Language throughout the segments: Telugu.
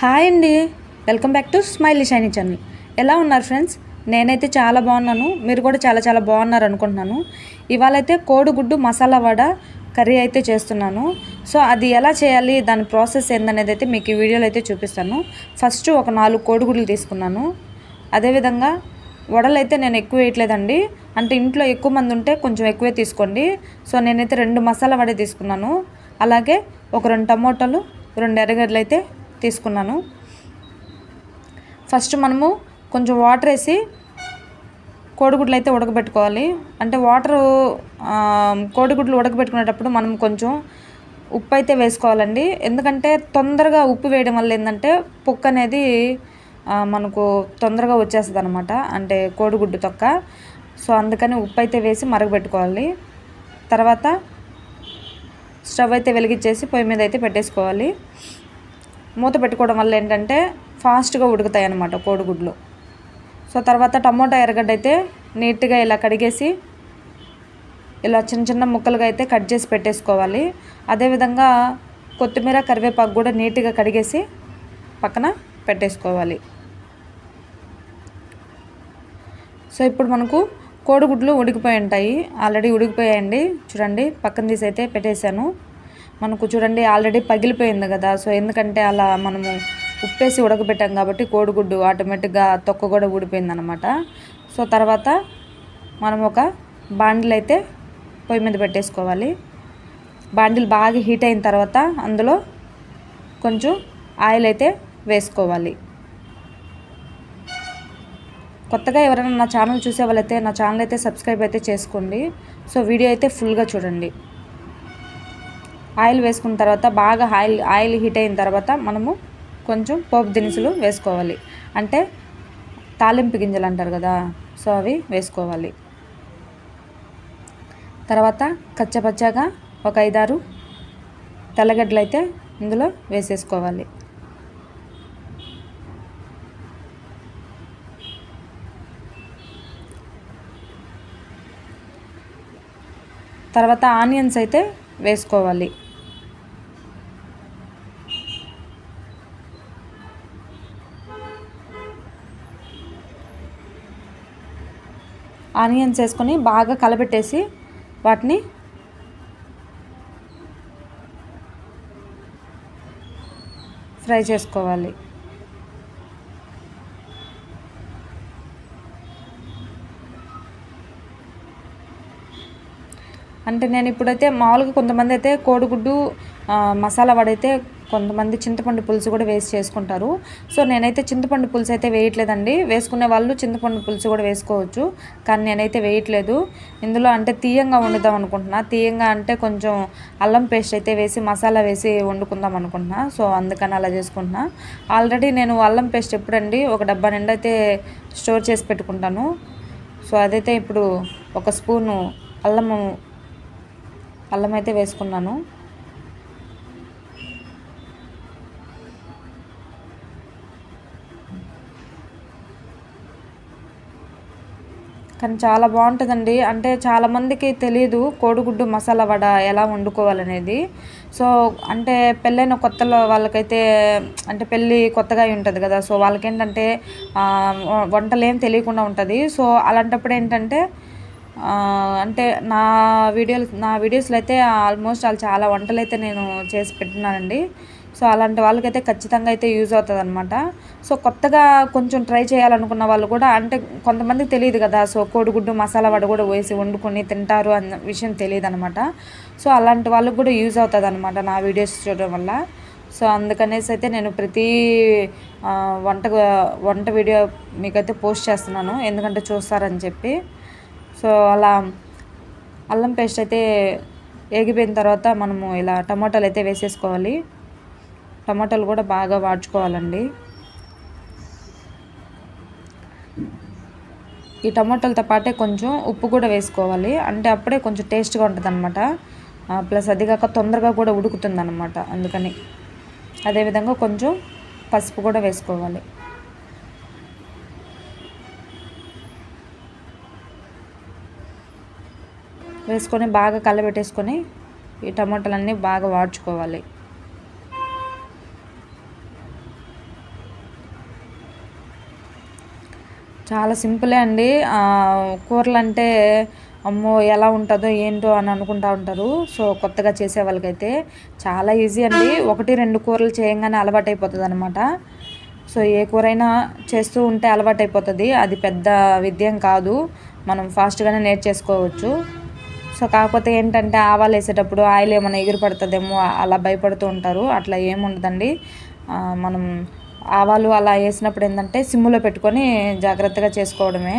హాయ్ అండి. Welcome back to Smiley Shiny channel. ఎలా ఉన్నారు ఫ్రెండ్స్? నేనైతే చాలా బాగున్నాను. మీరు కూడా చాలా చాలా బాగున్నారు అనుకుంటున్నాను. ఇవాళ అయితే కోడిగుడ్డు మసాలా వడ కర్రీ అయితే చేస్తున్నాను. సో అది ఎలా చేయాలి? దాని ప్రాసెస్ ఏందనేది అయితే మీకు ఈ వీడియోలో అయితే చూపిస్తాను. ఫస్ట్ ఒక నాలుగు కోడిగుడ్లు తీసుకున్నాను. అదేవిధంగా వడలు అయితే నేను ఎక్కువ వేయట్లేదండి. అంటే ఇంట్లో ఎక్కువ మంది ఉంటే కొంచెం ఎక్కువే తీసుకోండి. సో నేనైతే రెండు మసాలా వడ తీసుకున్నాను. అలాగే ఒక రెండు టమోటాలు రెండు ఎర్రగడ్డలు అయితే తీసుకున్నాను. ఫస్ట్ మనము కొంచెం వాటర్ వేసి కోడిగుడ్లు అయితే ఉడకబెట్టుకోవాలి. అంటే వాటరు కోడిగుడ్లు ఉడకబెట్టుకునేటప్పుడు మనం కొంచెం ఉప్పు అయితే వేసుకోవాలండి. ఎందుకంటే తొందరగా ఉప్పు వేయడం వల్ల ఏంటంటే పొక్కు అనేది మనకు తొందరగా వచ్చేస్తుంది అనమాట అంటే కోడిగుడ్డు తొక్క. సో అందుకని ఉప్పు అయితే వేసి మరగబెట్టుకోవాలి. తర్వాత స్టవ్ అయితే వెలిగించేసి పొయ్యి మీద అయితే పెట్టేసుకోవాలి. మూత పెట్టుకోవడం వల్ల ఏంటంటే ఫాస్ట్గా ఉడుకుతాయి అన్నమాట కోడిగుడ్లు. సో తర్వాత టమోటా ఎర్రగడ్డ అయితే నీట్గా ఇలా కడిగేసి ఇలా చిన్న చిన్న ముక్కలుగా అయితే కట్ చేసి పెట్టేసుకోవాలి. అదేవిధంగా కొత్తిమీర కరివేపాకు కూడా నీట్గా కడిగేసి పక్కన పెట్టేసుకోవాలి. సో ఇప్పుడు మనకు కోడిగుడ్లు ఉడికిపోయి ఉంటాయి. ఆల్రెడీ ఉడికిపోయాయండి. చూడండి పక్కన తీసి అయితే పెట్టేశాను. మనకు చూడండి ఆల్రెడీ పగిలిపోయింది కదా. సో ఎందుకంటే అలా మనము ఉప్పేసి ఉడకబెట్టాం కాబట్టి కోడిగుడ్డు ఆటోమేటిక్గా తొక్క కూడా ఊడిపోయింది అనమాట సో తర్వాత మనం ఒక బాండిల్ అయితే పొయ్యి మీద పెట్టేసుకోవాలి. బాండిల్ బాగా హీట్ అయిన తర్వాత అందులో కొంచెం ఆయిల్ అయితే వేసుకోవాలి. కొత్తగా ఎవరైనా నా ఛానల్ చూసే వాళ్ళైతే నా ఛానల్ అయితే సబ్స్క్రైబ్ అయితే చేసుకోండి. సో వీడియో అయితే ఫుల్గా చూడండి. ఆయిల్ వేసుకున్న తర్వాత బాగా ఆయిల్ ఆయిల్ హీట్ అయిన తర్వాత మనము కొంచెం పోపు దినుసులు వేసుకోవాలి. అంటే తాలింపు గింజలు అంటారు కదా సో అవి వేసుకోవాలి. తర్వాత కచ్చపచ్చగా ఒక ఐదారు తెల్లగడ్డలు అయితే ఇందులో వేసేసుకోవాలి. తర్వాత ఆనియన్స్ అయితే వేసుకోవాలి. ఆనియన్స్ వేసుకొని బాగా కలపెట్టేసి వాటిని ఫ్రై చేసుకోవాలి. అంటే నేను ఇప్పుడైతే మామూలుగా కొంతమంది అయితే కోడిగుడ్డు మసాలా వడైతే కొంతమంది చింతపండు పులుసు కూడా వేసి చేసుకుంటారు. సో నేనైతే చింతపండు పులుసు అయితే వేయట్లేదండి. వేసుకునే వాళ్ళు చింతపండు పులుసు కూడా వేసుకోవచ్చు. కానీ నేనైతే వేయట్లేదు. ఇందులో అంటే తీయంగా వండుదాం అనుకుంటున్నా. తీయంగా అంటే కొంచెం అల్లం పేస్ట్ అయితే వేసి మసాలా వేసి వండుకుందాం అనుకుంటున్నా. సో అందుకని అలా చేసుకుంటున్నా. ఆల్రెడీ నేను అల్లం పేస్ట్ ఎప్పుడండి ఒక డబ్బా నిండా అయితే స్టోర్ చేసి పెట్టుకుంటాను. సో అదైతే ఇప్పుడు ఒక స్పూను అల్లము అల్లం అయితే వేసుకున్నాను. కానీ చాలా బాగుంటుందండి. అంటే చాలామందికి తెలియదు కోడిగుడ్డు మసాలా వడ ఎలా వండుకోవాలనేది. సో అంటే పెళ్ళైన కొత్తలో వాళ్ళకైతే అంటే పెళ్ళి కొత్తగా ఉంటుంది కదా. సో వాళ్ళకేంటంటే వంటలేం వంటలు ఏం తెలియకుండా ఉంటుంది. సో అలాంటప్పుడు ఏంటంటే అంటే నా వీడియోలు నా వీడియోస్లో అయితే ఆల్మోస్ట్ వాళ్ళు చాలా వంటలు అయితే నేను చేసి పెట్టినానండి. సో అలాంటి వాళ్ళకైతే ఖచ్చితంగా అయితే యూజ్ అవుతుంది అనమాట సో కొత్తగా కొంచెం ట్రై చేయాలనుకున్న వాళ్ళు కూడా అంటే కొంతమందికి తెలియదు కదా సో కోడిగుడ్డు మసాలా వడ కూడా వేసి వండుకొని తింటారు అన్న విషయం తెలియదు అనమాట సో అలాంటి వాళ్ళకి కూడా యూజ్ అవుతుంది అనమాట నా వీడియోస్ చూడడం వల్ల. సో అందుకనేసి అయితే నేను ప్రతి వంట వంట వీడియో మీకైతే పోస్ట్ చేస్తున్నాను ఎందుకంటే చూస్తారని చెప్పి. సో అలా అల్లం పేస్ట్ అయితే ఏగిపోయిన తర్వాత మనము ఇలా టమాటాలు అయితే వేసేసుకోవాలి. టమాటాలు కూడా బాగా వాడ్చుకోవాలండి ఈ టమాటాలతో పాటే కొంచెం ఉప్పు కూడా వేసుకోవాలి. అంటే అప్పుడే కొంచెం టేస్ట్గా ఉంటుంది అనమాట ప్లస్ అది కాక తొందరగా కూడా ఉడుకుతుంది అనమాట అందుకని అదేవిధంగా కొంచెం పసుపు కూడా వేసుకోవాలి. వేసుకొని బాగా కలబెట్టేసుకొని ఈ టమాటాలన్నీ బాగా వాడ్చుకోవాలి చాలా సింపులే అండి. కూరలు అంటే అమ్మో ఎలా ఉంటుందో ఏంటో అని అనుకుంటా ఉంటారు. సో కొత్తగా చేసే వాళ్ళకైతే చాలా ఈజీ అండి. ఒకటి రెండు కూరలు చేయంగానే అలవాటు అయిపోతుంది అనమాట సో ఏ కూరైనా చేస్తూ ఉంటే అలవాటు అయిపోతుంది అది పెద్ద విద్యం కాదు. మనం ఫాస్ట్గానే నేర్చేసుకోవచ్చు. సో కాకపోతే ఏంటంటే ఆవాలు వేసేటప్పుడు ఆయిల్ ఏమైనా ఎగిరి పడుతుందేమో అలా భయపడుతూ ఉంటారు. అట్లా ఏముండదండి. మనం ఆవాలు అలా వేసినప్పుడు ఏంటంటే సిమ్లో పెట్టుకొని జాగ్రత్తగా చేసుకోవడమే.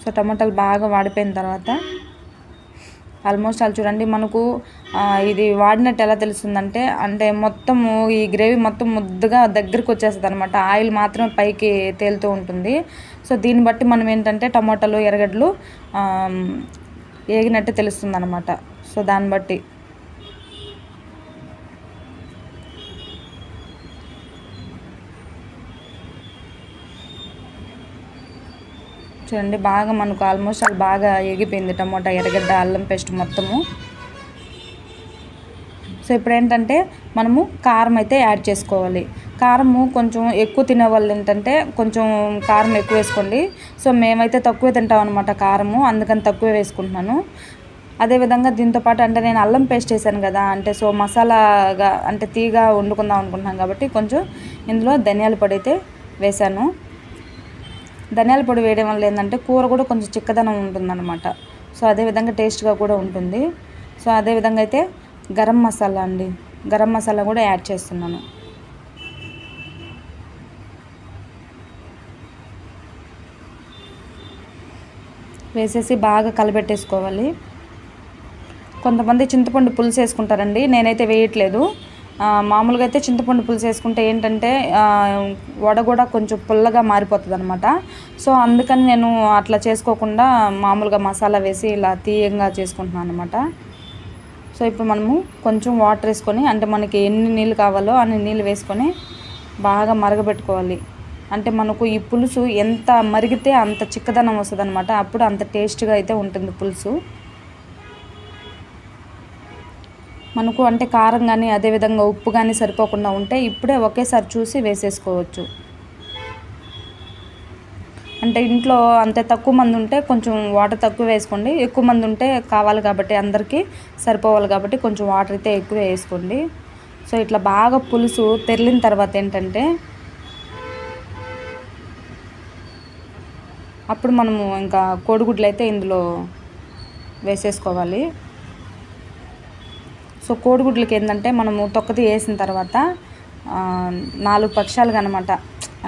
సో టమాటాలు బాగా వాడిపోయిన తర్వాత ఆల్మోస్ట్ అలా చూడండి మనకు ఇది వాడినట్టు ఎలా తెలుస్తుందంటే అంటే మొత్తము ఈ గ్రేవీ మొత్తం ముద్దగా దగ్గరికి వచ్చేస్తుంది అనమాట ఆయిల్ మాత్రమే పైకి తేలుతూ ఉంటుంది. సో దీన్ని బట్టి మనం ఏంటంటే టమాటాలు ఎర్రగడ్డలు ఏగినట్టు తెలుస్తుంది అనమాట సో దాన్ని బట్టి. చూడండి బాగా మనకు ఆల్మోస్ట్ అది బాగా ఎగిపోయింది టమోటా ఎర్రగడ్డ అల్లం పేస్ట్ మొత్తము. సో ఇప్పుడు ఏంటంటే మనము కారం అయితే యాడ్ చేసుకోవాలి. కారము కొంచెం ఎక్కువ తినే వాళ్ళు ఏంటంటే కొంచెం కారం ఎక్కువ వేసుకోండి. సో మేమైతే తక్కువ తింటాం అనమాట కారము అందుకని తక్కువ వేసుకుంటున్నాను. అదేవిధంగా దీంతోపాటు అంటే నేను అల్లం పేస్ట్ వేసాను కదా అంటే సో మసాలాగా అంటే తీగా వండుకుందాం అనుకుంటున్నాను కాబట్టి కొంచెం ఇందులో ధనియాల పొడి అయితే వేసాను. ధనియాల పొడి వేయడం వల్ల ఏంటంటే కూర కూడా కొంచెం చిక్కదనం ఉంటుందన్నమాట. సో అదేవిధంగా టేస్ట్గా కూడా ఉంటుంది. సో అదేవిధంగా అయితే గరం మసాలా అండి. గరం మసాలా కూడా యాడ్ చేస్తున్నాను. వేసేసి బాగా కలబెట్టేసుకోవాలి. కొంతమంది చింతపండు పులుసు వేసుకుంటారండి. నేనైతే వేయట్లేదు. మామూలుగా అయితే చింతపండు పులుసు వేసుకుంటే ఏంటంటే వడ కూడా కొంచెం పుల్లగా మారిపోతుంది అనమాట సో అందుకని నేను అట్లా చేసుకోకుండా మామూలుగా మసాలా వేసి ఇలా తీయంగా చేసుకుంటున్నాను అనమాట సో ఇప్పుడు మనము కొంచెం వాటర్ వేసుకొని అంటే మనకి ఎన్ని నీళ్ళు కావాలో అన్ని నీళ్ళు వేసుకొని బాగా మరగబెట్టుకోవాలి. అంటే మనకు ఈ పులుసు ఎంత మరిగితే అంత చిక్కదనం వస్తుంది అనమాట అప్పుడు అంత టేస్ట్గా అయితే ఉంటుంది పులుసు. మనకు అంటే కారం కానీ అదేవిధంగా ఉప్పు కానీ సరిపోకుండా ఉంటే ఇప్పుడే ఒకేసారి చూసి వేసేసుకోవచ్చు. అంటే ఇంట్లో అంతే తక్కువ మంది ఉంటే కొంచెం వాటర్ తక్కువ వేసుకోండి. ఎక్కువ మంది ఉంటే కావాలి కాబట్టి అందరికీ సరిపోవాలి కాబట్టి కొంచెం వాటర్ అయితే ఎక్కువ వేసుకోండి. సో ఇట్లా బాగా పులుసు తెరిలిన తర్వాత ఏంటంటే అప్పుడు మనము ఇంకా కోడిగుడ్లు అయితే ఇందులో వేసేసుకోవాలి. సో కోడిగుడ్లకి ఏంటంటే మనము తొక్కది వేసిన తర్వాత నాలుగు పక్షాలుగా అనమాట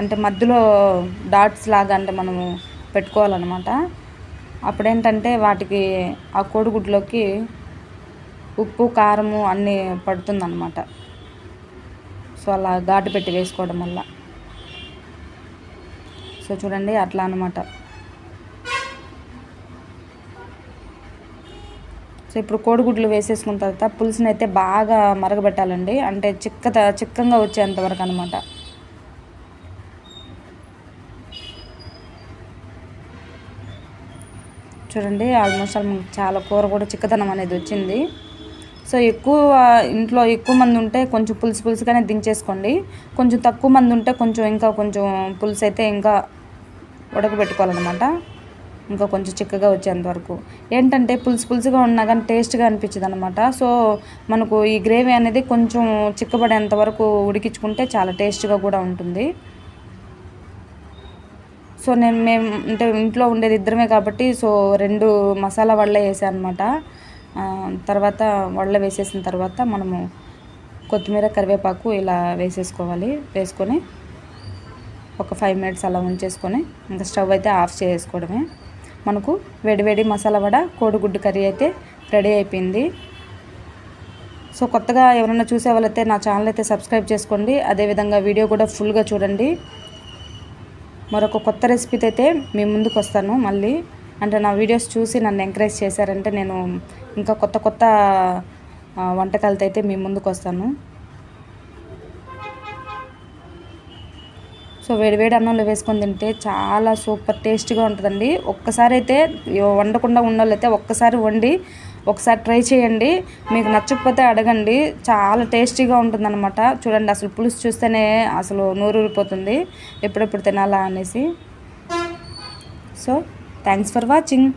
అంటే మధ్యలో డాట్స్ లాగా అంటే మనము పెట్టుకోవాలన్నమాట. అప్పుడేంటంటే వాటికి ఆ కోడిగుడ్లోకి ఉప్పు కారము అన్నీ పడుతుందన్నమాట. సో అలా ఘాటు పెట్టి వేసుకోవడం వల్ల. సో చూడండి అట్లా అనమాట ఇప్పుడు కోడిగుడ్లు వేసేసుకున్న తర్వాత పులుసుని అయితే బాగా మరగబెట్టాలండి. అంటే చిక్క చిక్కంగా వచ్చేంత వరకు అనమాట చూడండి ఆల్మోస్ట్ చాలా కూర కూడా చిక్కదనం అనేది వచ్చింది. సో ఎక్కువ ఇంట్లో ఎక్కువ మంది ఉంటే కొంచెం పులుసు పులుసుగానే దించేసుకోండి. కొంచెం తక్కువ మంది ఉంటే కొంచెం ఇంకా కొంచెం పులుసు అయితే ఇంకా ఉడకబెట్టుకోవాలన్నమాట. ఇంకా కొంచెం చిక్కగా వచ్చేంత వరకు. ఏంటంటే పులుసు పులుసుగా ఉన్నా కానీ టేస్ట్గా అనిపించదు అనమాట సో మనకు ఈ గ్రేవీ అనేది కొంచెం చిక్కబడేంత వరకు ఉడికించుకుంటే చాలా టేస్ట్గా కూడా ఉంటుంది. సో నేను మేము అంటే ఇంట్లో ఉండేది ఇద్దరమే కాబట్టి సో రెండు మసాలా వడలే వేసాను అనమాట తర్వాత వడల వేసేసిన తర్వాత మనము కొత్తిమీర కరివేపాకు ఇలా వేసేసుకోవాలి. వేసుకొని ఒక ఫైవ్ మినిట్స్ అలా ఉంచేసుకొని ఇంకా స్టవ్ అయితే ఆఫ్ చేసుకోవడమే మనకు వేడివేడి మసాలా వడ కోడిగుడ్డు కర్రీ అయితే రెడీ అయిపోయింది. సో కొత్తగా ఎవరైనా చూసే వాళ్ళైతే నా ఛానల్ అయితే సబ్స్క్రైబ్ చేసుకోండి. అదేవిధంగా వీడియో కూడా ఫుల్గా చూడండి. మరొక కొత్త రెసిపీతో అయితే మీ ముందుకు వస్తాను మళ్ళీ. అంటే నా వీడియోస్ చూసి నన్ను ఎంకరేజ్ చేశారంటే నేను ఇంకా కొత్త కొత్త వంటకాలతో అయితే మీ ముందుకు వస్తాను. సో వేడివేడి అన్నంలో వేసుకొని తింటే చాలా సూపర్ టేస్ట్గా ఉంటుందండి. ఒక్కసారి అయితే వండకుండా ఉండాలైతే ఒక్కసారి వండి ఒకసారి ట్రై చేయండి. మీకు నచ్చకపోతే అడగండి. చాలా టేస్టీగా ఉంటుందన్నమాట. చూడండి అసలు పులుసు చూస్తేనే అసలు నూరూరిపోతుంది ఎప్పుడెప్పుడు తినాలా అనేసి. So thanks for watching.